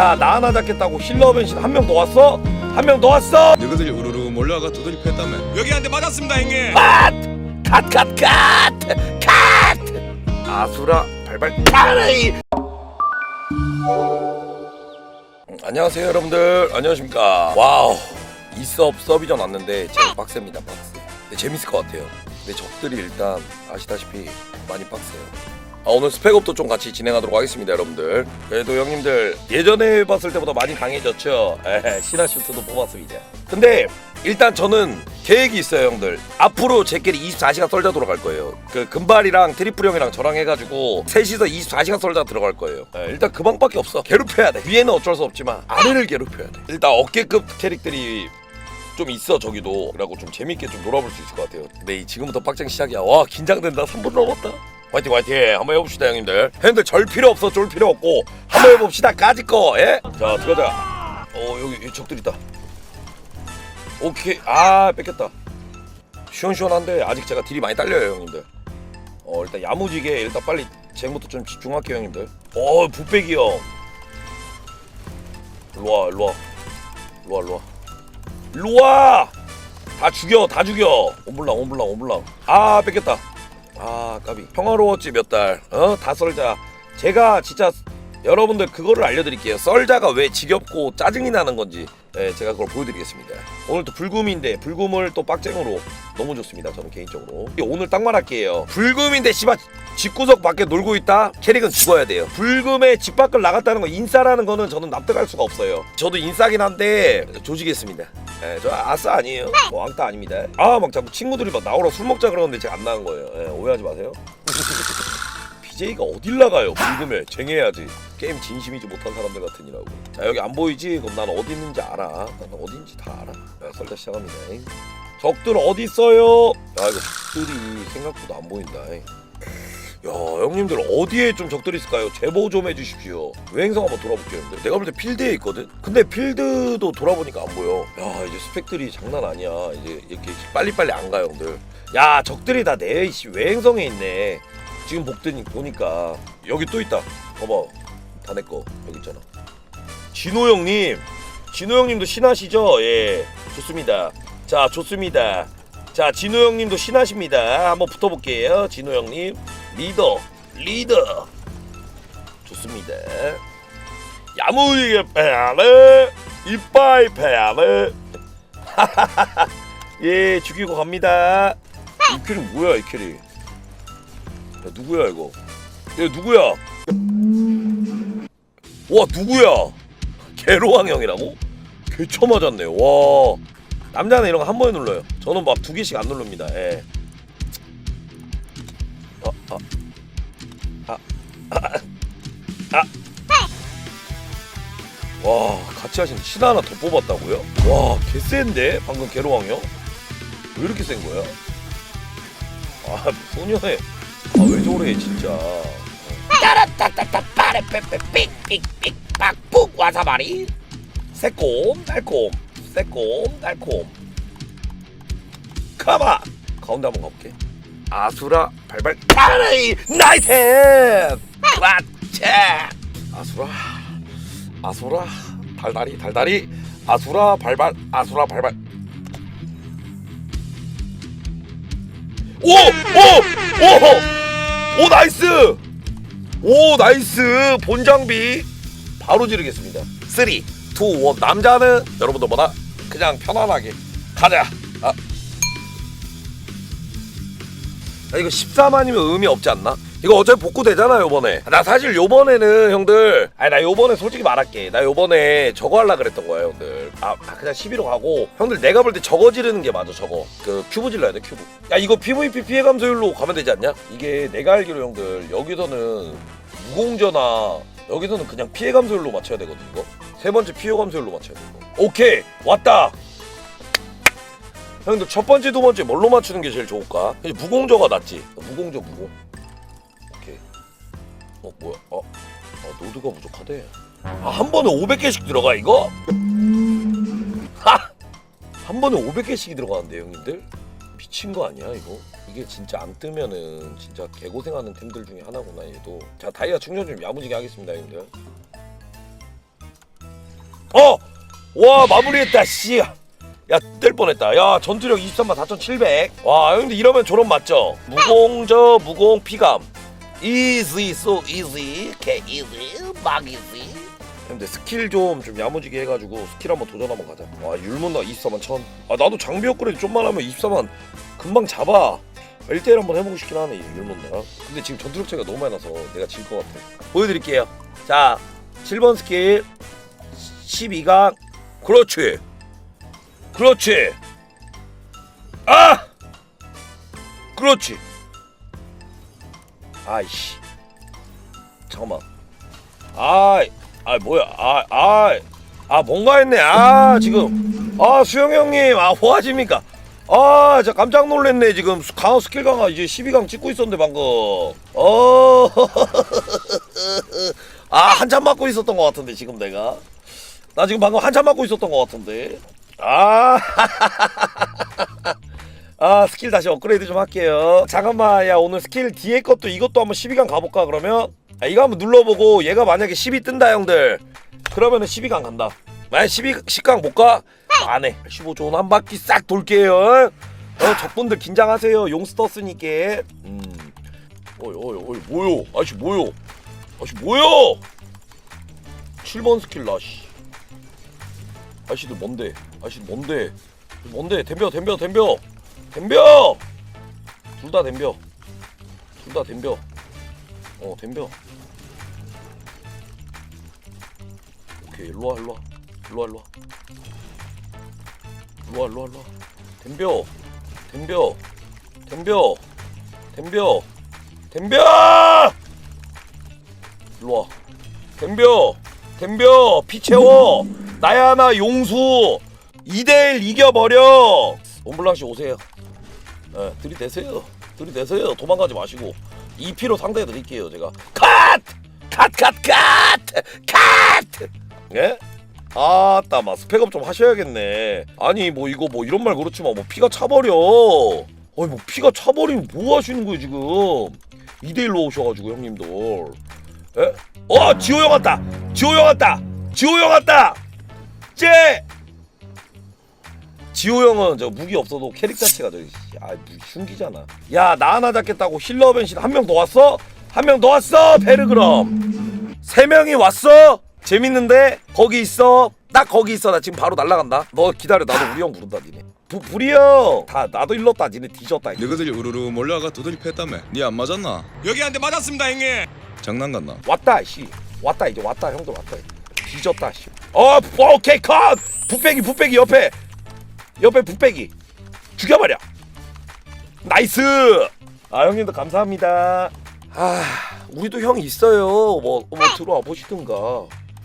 야 나 하나 잡겠다고 힐러 변신 한 명 더 왔어? 한 명 더 왔어? 너희들이 우르르 몰려가 두드리 팼다며. 여기 한 대 맞았습니다 형님. 컷컷컷 컷! 아수라 발발 카레이 음, 안녕하세요 여러분들. 안녕하십니까. 와우. 이 수업 서비전 왔는데 제가 빡셉니다 빡세 근데 재밌을 것 같아요. 근데 적들이 일단 아시다시피 많이 빡세요 아, 오늘 스펙업도 좀 같이 진행하도록 하겠습니다 여러분들. 그래도 형님들 예전에 봤을 때보다 많이 강해졌죠? 에 신화 슈트도 뽑았습니다. 근데 일단 저는 계획이 있어요 형들. 앞으로 제끼리 24시간 썰자 돌아갈 거예요. 그 금발이랑 트리플 형이랑 저랑 해가지고 셋이서 24시간 썰자 들어갈 거예요. 에, 일단 그 방밖에 없어. 괴롭혀야 돼. 위에는 어쩔 수 없지만 아래를 괴롭혀야 돼. 일단 어깨급 캐릭들이 좀 있어 저기도. 그래갖고 좀 재밌게 좀 놀아볼 수 있을 것 같아요. 근데 이 지금부터 빡장 시작이야. 와 긴장된다. 3분 넘었다 화이팅 화이팅. 한번 해봅시다 형님들. 형님들 절 필요 없어 쫄 필요 없고. 한번 해봅시다 까짓 거 예? 자 들어가자. 어 여기, 여기 적들 있다. 오케이. 아 뺏겼다. 시원시원한데 아직 제가 딜이 많이 딸려요 형님들. 어 일단 야무지게 일단 빨리 쟁부터 좀 집중할게요 형님들. 어 부패기 형. 일로와 일로와. 일로와 일로와. 일로와! 다 죽여 다 죽여. 옴블랑 옴블랑 옴블랑. 아 뺏겼다 아 까비. 평화로웠지 몇달어다 썰자. 제가 진짜 여러분들 그거를 알려드릴게요. 썰자가 왜 지겹고 짜증이 나는 건지 네, 제가 그걸 보여드리겠습니다. 오늘 또 불금인데 불금을 또 빡쟁으로 너무 좋습니다 저는 개인적으로. 오늘 딱 말 할게요. 불금인데 씨발 집구석 밖에 놀고 있다? 캐릭은 죽어야 돼요. 불금에 집 밖을 나갔다는 거 인싸라는 거는 저는 납득할 수가 없어요. 저도 인싸긴 한데 조지겠습니다. 예, 저 아싸 아니에요. 뭐 왕따 아닙니다. 아 막 자꾸 친구들이 막 나오라 술 먹자 그러는데 제가 안 나간 거예요. 예, 오해하지 마세요 BJ가 어딜 나가요 불금에 쟁해야지 게임 진심이지 못한 사람들 같으니라고 자 여기 안 보이지? 그럼 난 어디 있는지 알아 난 어딘지 다 알아 야 썰자 시작합니다 잉. 적들 어디 있어요? 야 이거 적들이 생각보다 안 보인다 잉. 야 형님들 어디에 좀 적들이 있을까요? 제보 좀 해주십시오 외행성 한번 돌아볼게요 형들 내가 볼 때 필드에 있거든? 근데 필드도 돌아보니까 안 보여 야 이제 스펙들이 장난 아니야 이제 이렇게 빨리빨리 안가 형들 야 적들이 다 내 외행성에 있네 지금 복더니 보니까 여기 또 있다. 봐봐. 다 내 거. 여기 있잖아. 진호 형님. 진호 형님도 신하시죠? 예. 좋습니다. 자 좋습니다. 자 진호 형님도 신하십니다. 한번 붙어볼게요. 진호 형님. 리더. 리더. 좋습니다. 야무지게 패야래 이빠이 패야래 예 죽이고 갑니다. 이 캐릭 뭐야 이 캐릭 야 누구야 이거? 얘 누구야? 와 누구야? 개로왕 형이라고? 개쳐 맞았네 와. 남자는 이런 거 한 번에 눌러요. 저는 막 두 개씩 안 누릅니다. 예. 아, 아, 아, 아, 아. 와 같이 하신 신 하나 더 뽑았다고요? 와 개센데? 방금 개로왕 형 왜 이렇게 센 거야? 아 소녀의 저래 진짜 따라따따따 빠레빼빼 삑삑삑 빡북 와사바리 새콤 달콤 새콤 달콤 가마 가운데 한번 가볼게 아수라 발발 카레이 나이스 그렇지 아수라 아수라 달달이 달달이 아수라 발발 아수라 발발 오! 오! 오! 오 나이스! 오 나이스! 본장비. 바로 지르겠습니다. 3 2 1 남자는 여러분들 뭐다 그냥 편안하게 가자. 아, 아 이거 13만이면 의미 없지 않나? 이거 어차피 복구 되잖아 요번에. 나 사실 요번에는 형들 아니 나 요번에 솔직히 말할게. 나 요번에 저거 하려 그랬던 거야 형들. 아, 아, 그냥 12로 가고. 형들 내가 볼 때 저거 지르는 게 맞아 저거. 그 큐브 질러야 돼 큐브. 야 이거 PVP 피해 감소율로 가면 되지 않냐? 이게 내가 알기로 형들 여기서는 무공전화 여기서는 그냥 피해 감소율로 맞춰야 되거든 이거. 세 번째 피해 감소율로 맞춰야 돼 이거. 오케이 왔다. 형들 첫 번째 두 번째 뭘로 맞추는 게 제일 좋을까? 무공저가 낫지? 무공저 무공 어 뭐야 어, 아 노드가 부족하대 아 한 번에 500개씩 들어가 이거? 하! 한 번에 500개씩이 들어가는데 형님들 미친 거 아니야 이거? 이게 진짜 안 뜨면은 진짜 개고생하는 템들 중에 하나구나 얘도 자 다이아 충전 좀 야무지게 하겠습니다 형님들 어! 와 마무리했다 씨. 야 뜰 뻔했다. 야 전투력 23만 4,700. 와 형님들 이러면 저런 맞죠? 무공저 무공 피감. Easy so easy. 개 easy. 막 easy. 근데 스킬 좀 좀 야무지게 해가지고 스킬 한번 도전 한번 가자. 와 율문나 24만 1000. 아 나도 장비 업그레이드 좀만 하면 24만 금방 잡아. 1대1 한번 해보고 싶긴 하네 이 율문나. 근데 지금 전투력 차이가 너무 많이 나서 내가 질 것 같아. 보여드릴게요. 자 7번 스킬 12강 그렇지 그렇지 아 그렇지 아이씨. 잠깐만. 아이 아 뭐야. 아아아 아, 뭔가 했네. 아 지금. 아 수영 형님. 아 뭐하십니까? 아 진짜 깜짝 놀랐네 지금. 수- 강화 스킬 강화. 이제 12강 찍고 있었는데 방금. 어. 아 한참 맞고 있었던 것 같은데 지금 내가. 나 지금 방금 한참 맞고 있었던 것 같은데. 아, 아 스킬 다시 업그레이드 좀 할게요. 잠깐만 야 오늘 스킬 뒤에 것도 이것도 한번 12강 가볼까 그러면? 아, 이거 한번 눌러보고 얘가 만약에 10이 뜬다 형들. 그러면은 12강 간다. 만약 12, 10강 못 가? 안해. 15조 한 바퀴 싹 돌게요. 어 적분들 긴장하세요. 용스 떴으니까. 음. 어이 어이 어이 뭐요? 아씨 뭐요? 아씨 뭐요? 7번 스킬 나씨. 아씨들 뭔데? 아씨 뭔데? 뭔데? 덤벼 덤벼 덤벼 덤벼! 둘 다 덤벼. 둘 다 덤벼. 어 덤벼. 오케이 일로와 일로와. 일로와 일로와. 일로와 일로와 일로와. 덤벼. 덤벼. 덤벼. 덤벼. 덤벼! 일로와. 덤벼. 덤벼. 피 채워. 나야 나 용수. 2대1 이겨버려. 옴블랑씨 오세요 예, 들이대세요 들이대세요 도망가지 마시고 2피로 상대해 드릴게요 제가 컷! 컷! 컷! 컷! 컷! 예? 아따 막 스펙업 좀 하셔야겠네 아니 뭐 이거 뭐 이런 말 그렇지만 뭐 피가 차버려 어이 뭐 피가 차버리면 뭐 하시는 거예요 지금 2대1로 오셔가지고 형님들 예? 어 지호 형 왔다 지호 형 왔다 지호 형 왔다 쟤 지호 형은 저 무기 없어도 캐릭 자체가 저기 아 무기 흉기잖아. 야 나 하나 잡겠다고 힐러 변신 한 명 더 왔어? 한 명 더 왔어 베르그럼. 세 명이 왔어? 재밌는데? 거기 있어. 딱 거기 있어. 나 지금 바로 날라간다. 너 기다려. 나도 우리 형 부른다 니네. 부, 부리 형다 나도 일렀다 니네 뒤졌다 너희들이 우르르 몰려가 두들이 팼다며. 니 안 맞았나? 여기 한대 맞았습니다 형님. 장난 같나? 왔다 씨. 왔다 이제 왔다. 형들 왔다 뒤졌다 씨 어 오케이 컷! 붓배기 붓배기 옆에 옆에 붓배기. 죽여버려. 나이스! 아 형님들 감사합니다. 아 우리도 형 있어요. 뭐, 뭐 들어와 보시든가.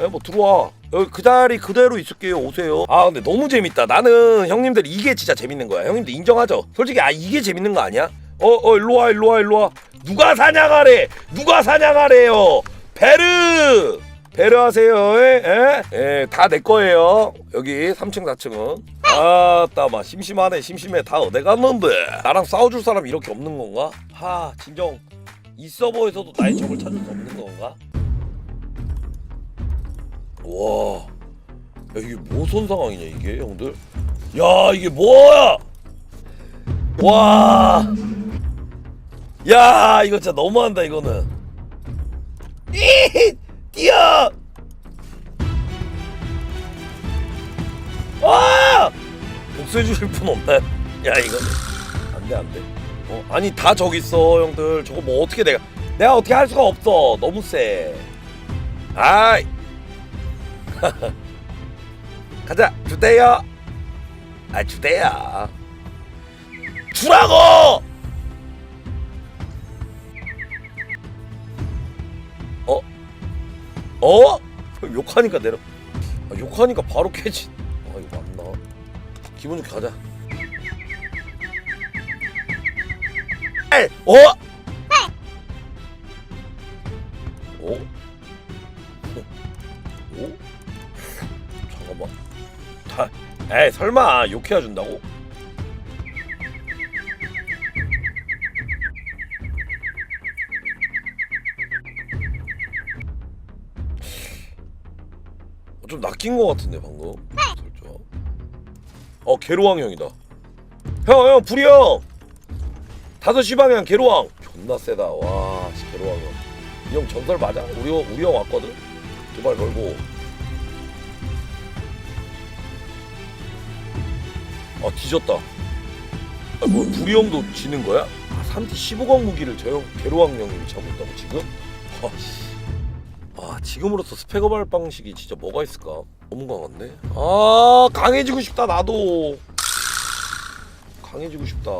예, 뭐 들어와. 여기 그 자리 그대로 있을게요. 오세요. 아 근데 너무 재밌다. 나는 형님들 이게 진짜 재밌는 거야. 형님들 인정하죠? 솔직히 아 이게 재밌는 거 아니야? 어어 일로와 일로와 일로와. 누가 사냥하래? 누가 사냥하래요? 베르 베르 하세요. 예다 내 거예요. 여기 3층 4층은. 아따 마 심심하네 심심해. 다 어디 갔는데? 나랑 싸워줄 사람 이렇게 없는 건가? 하 진정 이 서버에서도 나의 적을 찾을 수 없는 건가? 와 야, 이게 무슨 상황이냐 이게 형들? 야 이게 뭐야? 와. 야 이거 진짜 너무한다 이거는. 이 뛰어! 와 복수해 주실 분 없나요? 야 이거. 안돼 안돼. 어 아니 다 저기 있어 형들. 저거 뭐 어떻게 내가 내가 어떻게 할 수가 없어. 너무 세 아이. 가자 주대요. 아 주대야. 주라고 어? 욕하니까 내려 아, 욕하니까 바로 캐지 아 이거 맞나 기분 좋게 가자 에이, 어? 어? 어? 잠깐만 다 에이 설마 욕해야 준다고? 좀좀 낚인 거 같은데 방금. 살짝. 어 개로왕 형이다. 형 형 불이 형! 다섯 시 방향 개로왕! 존나 세다. 와 씨, 개로왕 형 이 형 전설 맞아? 우리 형 우리 형 왔거든? 두 발 걸고. 아 뒤졌다. 아, 뭐 불이 형도 지는 거야? 아, 3T 15강 무기를 저 형 개로왕 형님이 차고 있다고 지금? 아 지금으로서 스펙업 할 방식이 진짜 뭐가 있을까? 너무 강한데? 아 강해지고 싶다 나도 강해지고 싶다